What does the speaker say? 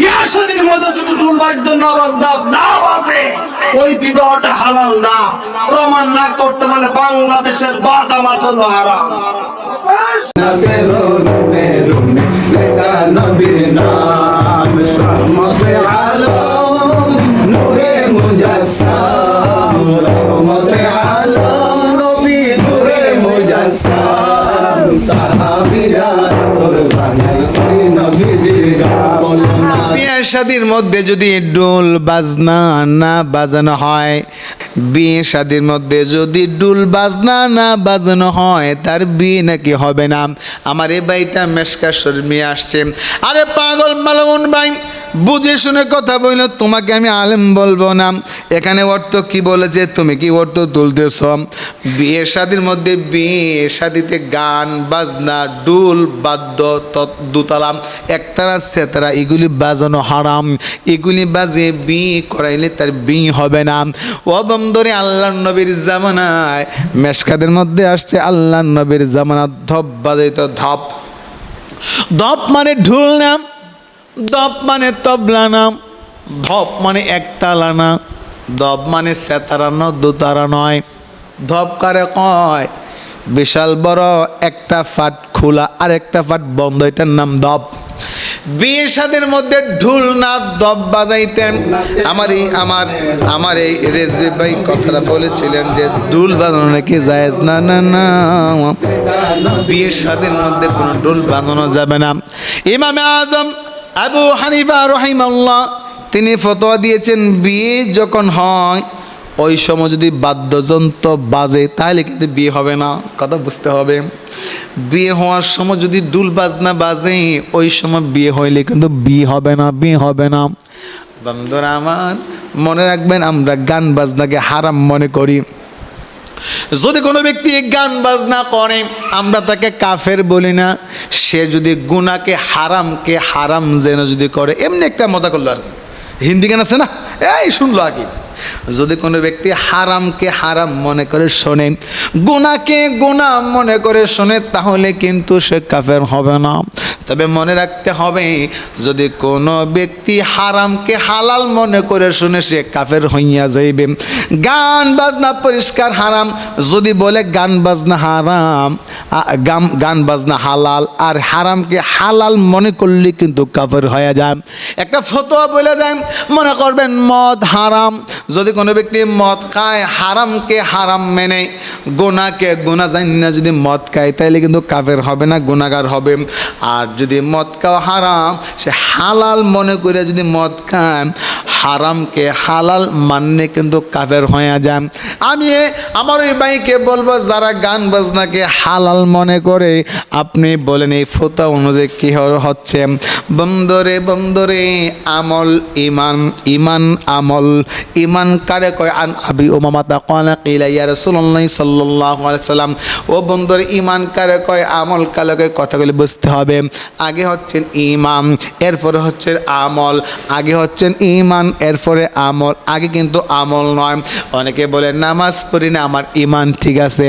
বিয়াশাদির মধ্যে যদি ডুল বাদ্য না বাজনা না বাজে ওই বিবাহটা হালাল না। প্রমাণ না করতে পারলে বাংলাদেশের বাদ আমার জন্য হারাম। নবে রুমে রুমে নবীর নাম রহমতে আলম, নূরে মুজাসসাম। না বিয়ে শাদির মধ্যে যদি ডোল বাজনা না বাজানো হয় বিয়ে শাদির মধ্যে যদি ডুল বাজনা না বাজানো হয়, তার বিয়ে নাকি হবে না। আমার এ বাড়িটা মেসকা শর্মিয়ে আসছে। আরে পাগল মালমন ভাই বুঝে শুনে কথা বলল তোমাকে আমি আলেম বলব না। এখানে অর্থ কি বলেছে? তুমি কি অর্থ তুলতেছ? বিয়ে শাদির মধ্যে বিয়ে শাদিতে গান, বাজনা ডুল বাদ্য, তত- দুতালা, একতারা, সেতারা, এগুলি বাজানো হারাম। এগুলি বাজে বি করাইলে তার বি হবে না। ও বন্দরে আল্লাহ নবীর জামানায়, মেশকাদের মধ্যে আসছে আল্লাহ নবীর জামানা। ধপ বাজাইত, ধপ। ধপ মানে ঢুল নাম দপ মানে তবলা নাম ধপ মানে একতালা না দপ মানে সেতারা না দুতারা নয়। ধপ কারে কয়? বিশাল বড় একটা ফাট খোলা আর একটা ফাট বন্ধ, এটার নাম দপ বিয়ে সাদের মধ্যে ঢুল না দপ বাজাইতেন। আমার এই, আমার আমার এই রেজে ভাই কথাটা বলেছিলেন যে, ঢুল বাজানো নাকি জায়েজ? না না না। বিয়ের স্বাদের মধ্যে কোনো ঢুল বাঁধানো যাবে না। ইমামে আজম আবু হানিফা রহিমাল্লাহ তিনি ফতোয়া দিয়েছেন, বিয়ে যখন হয়, ওই সময় যদি বাদ্যযন্ত্র বাজে, তাহলে কিন্তু বিয়ে হবে না। কথা বুঝতে হবে। বিয়ে হওয়ার সময় যদি ডুল বাজনা বাজে, ওই সময় বিয়ে হইলে কিন্তু বিয়ে হবে না, বিয়ে হবে না। বন্ধুরা আমার, মনে রাখবেন, আমরা গান বাজনাকে হারাম মনে করি। যদি কোনো ব্যক্তি গান বাজনা করে, আমরা তাকে কাফের বলি না। সে যদি গুনাকে হারামকে হারাম যেন যদি করে, এমনি একটা মজা করল আর কি। হিন্দি গান আছে না? এই শুনলো আর কি যদি কোনো ব্যক্তি হারামকে হারাম মনে করে শোনে গুনাকে গুনাহ মনে করে শোনে, তাহলে কিন্তু সে কাফের হবে না। তবে মনে রাখতে হবে, যদি কোনো ব্যক্তি হারামকে হালাল মনে করে শুনে সে কাফের হইয়া যাইবে। গান বাজনা পরিষ্কার হারাম, যদি বলে গান বাজনা হারাম গান গান বাজনা হালাল, আর হারামকে হালাল মনে করলে কিন্তু কাফের হয়ে যায়। একটা ফতোয়া বলে দেন, মনে করবেন মদ হারাম, যদি কোনো ব্যক্তি মদ খায়, হারামকে হারাম মেনে, গোনাকে গোনা জানি না যদি মদ খায়, তাইলে কিন্তু কাফের হবে না গুণাগার হবে। আর যদি মদ খাওয়া হারাম, সে হালাল মনে করে যদি মদ খায়, হারামকে হালাল মানলে কিন্তু কাফের হয়ে যায়। আমি আমার ওই ভাইকে বলব, যারা গান বাজনাকে হালাল মনে করে, আপনি বলেন এই ফোতা অনুযায়ী কি হচ্ছে? বন্দরে বন্দরে আমল ইমান ইমান আমল। ইমান কারে কয়? আন আবি ওমামাতা কালা কিলা ইয়া আলাইহি সাল্লাম। ও বন্দরে ইমান কারে কয়? আমল কালে কয়? কথাগুলি বুঝতে হবে। আগে হচ্ছেন ইমাম, এরপরে হচ্ছে আমল, আগে হচ্ছেন ইমান, এরপরে আমল। আগে কিন্তু আমল নয়। অনেকে বলে নামাজ পড়ি না, আমার ইমান ঠিক আছে।